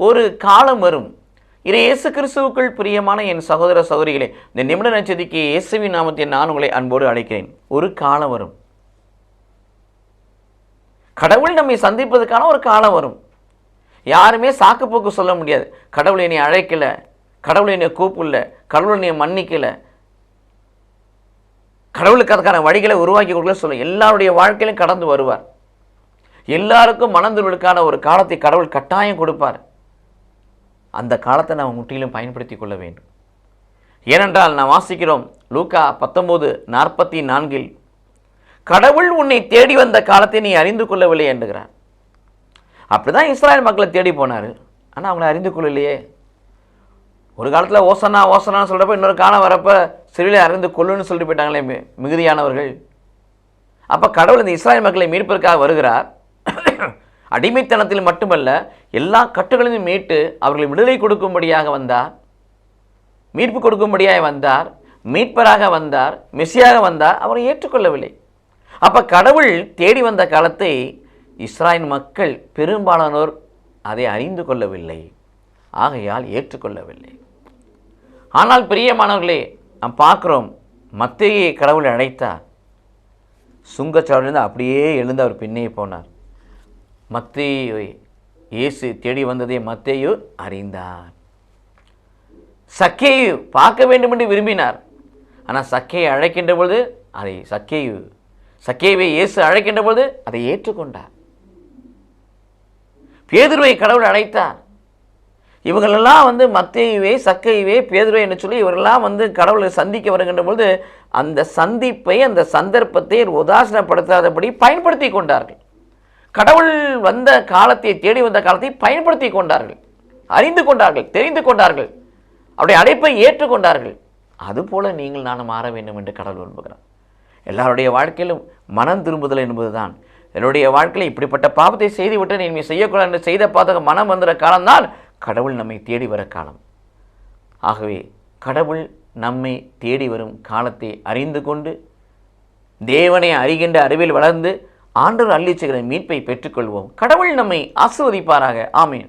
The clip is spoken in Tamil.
ஒரு காலம் வரும். இதை இயேசு கிறிஸ்துவுக்குள் பிரியமான என் சகோதர சகோதரிகளே இந்த நிமிட நட்சத்திக்கு இயேசுவின் நாமத்தை நான் உங்களை அன்போடு அழைக்கிறேன். ஒரு காலம் வரும். கடவுள் நம்மை சந்திப்பதற்கான ஒரு காலம் வரும். யாருமே சாக்குப்போக்கு சொல்ல முடியாது. கடவுள் என்னை அழைக்கல கடவுள் என்னை கூப்பிடல கடவுள் என்னை மன்னிக்கல. கடவுளுக்கு அதுக்கான வழிகளை உருவாக்கி கொடுக்கல சொல்ல எல்லாருடைய வாழ்க்கையிலும் கடந்து வருவார். எல்லாருக்கும் மனந்திருவதற்கான ஒரு காலத்தை கடவுள் கட்டாயம் கொடுப்பார். அந்த காலத்தை நாம் முற்றிலும் பயன்படுத்தி கொள்ள வேண்டும். ஏனென்றால் நாம் வாசிக்கிறோம் லூக்கா பத்தொம்போது நாற்பத்தி நான்கில் கடவுள் உன்னை தேடி வந்த காலத்தை நீ அறிந்து கொள்ளவில்லை என்கிறார். அப்படிதான் இஸ்ராயல் மக்களை தேடி போனார். ஆனால் அவங்கள அறிந்து கொள்ளலையே. ஒரு காலத்தில் ஓசனா ஓசனான்னு சொல்கிறப்ப இன்னொரு காலம் வரப்போ சிறிலை அறிந்து கொள்ளுன்னு சொல்லிட்டு போயிட்டாங்களே மிகுதியானவர்கள். அப்போ கடவுள் இந்த இஸ்ராயல் மக்களை மீட்பதற்காக வருகிறார். அடிமைத்தனத்தில் மட்டுமல்ல எல்லா கட்டுகளையும் மீட்டு அவர்களை விடுதலை கொடுக்கும்படியாக வந்தார். மீட்பு கொடுக்கும்படியாக வந்தார். மீட்பராக வந்தார். மெஸ்ஸியாக வந்தார். அவரை ஏற்றுக்கொள்ளவில்லை. அப்போ கடவுள் தேடி வந்த காலத்தை இஸ்ராயல் மக்கள் பெரும்பாலானோர் அதை அறிந்து கொள்ளவில்லை. ஆகையால் ஏற்றுக்கொள்ளவில்லை. ஆனால் பிரியமானவர்களே நாம் பார்க்குறோம் மத்தேயை கடவுள் அழைத்தார். சுங்கச்சாவிலிருந்து அப்படியே எழுந்து அவர் பின்னே போனார். மத்தேயை இயேசு தேடி வந்ததை மத்தேயு அறிந்தார். சக்கேயு பார்க்க வேண்டும் என்று விரும்பினார். ஆனால் சக்கையை அழைக்கின்ற பொழுது அதை சக்கேயு சக்கேவை இயேசு அழைக்கின்ற பொழுது அதை ஏற்றுக்கொண்டார். பேதுருவை கடவுள் அழைத்தார். இவங்களெல்லாம் வந்து மத்தேயுவே சக்கையுவே பேதுருவை என்று சொல்லி இவரெல்லாம் வந்து கடவுளை சந்திக்க வருகின்ற பொழுது அந்த சந்திப்பை அந்த சந்தர்ப்பத்தை உதாசனப்படுத்தாதபடி பயன்படுத்தி கொண்டார்கள். கடவுள் வந்த காலத்தை தேடி வந்த காலத்தை பயன்படுத்தி கொண்டார்கள். அறிந்து கொண்டார்கள் தெரிந்து கொண்டார்கள். அவருடைய அழைப்பை ஏற்றுக்கொண்டார்கள். அதுபோல நீங்கள் நானும் மாற வேண்டும் என்று கடவுள் விரும்புகிறார். எல்லாருடைய வாழ்க்கையிலும் மனம் திரும்புதல் என்பதுதான். என்னுடைய வாழ்க்கையில் இப்படிப்பட்ட பாவத்தை செய்துவிட்டு நீ செய்யக்கூடாது என்று செய்த பாதக மனம் வந்துற காலம்தான் கடவுள் நம்மை தேடி வர காலம். ஆகவே கடவுள் நம்மை தேடி வரும் காலத்தை அறிந்து கொண்டு தேவனை அறிகின்ற அறிவில் வளர்ந்து ஆண்டவர் அள்ளிச் மீட்பை பெற்றுக்கொள்வோம். கடவுள் நம்மை ஆசிர்வதிப்பாராக. ஆமீன்.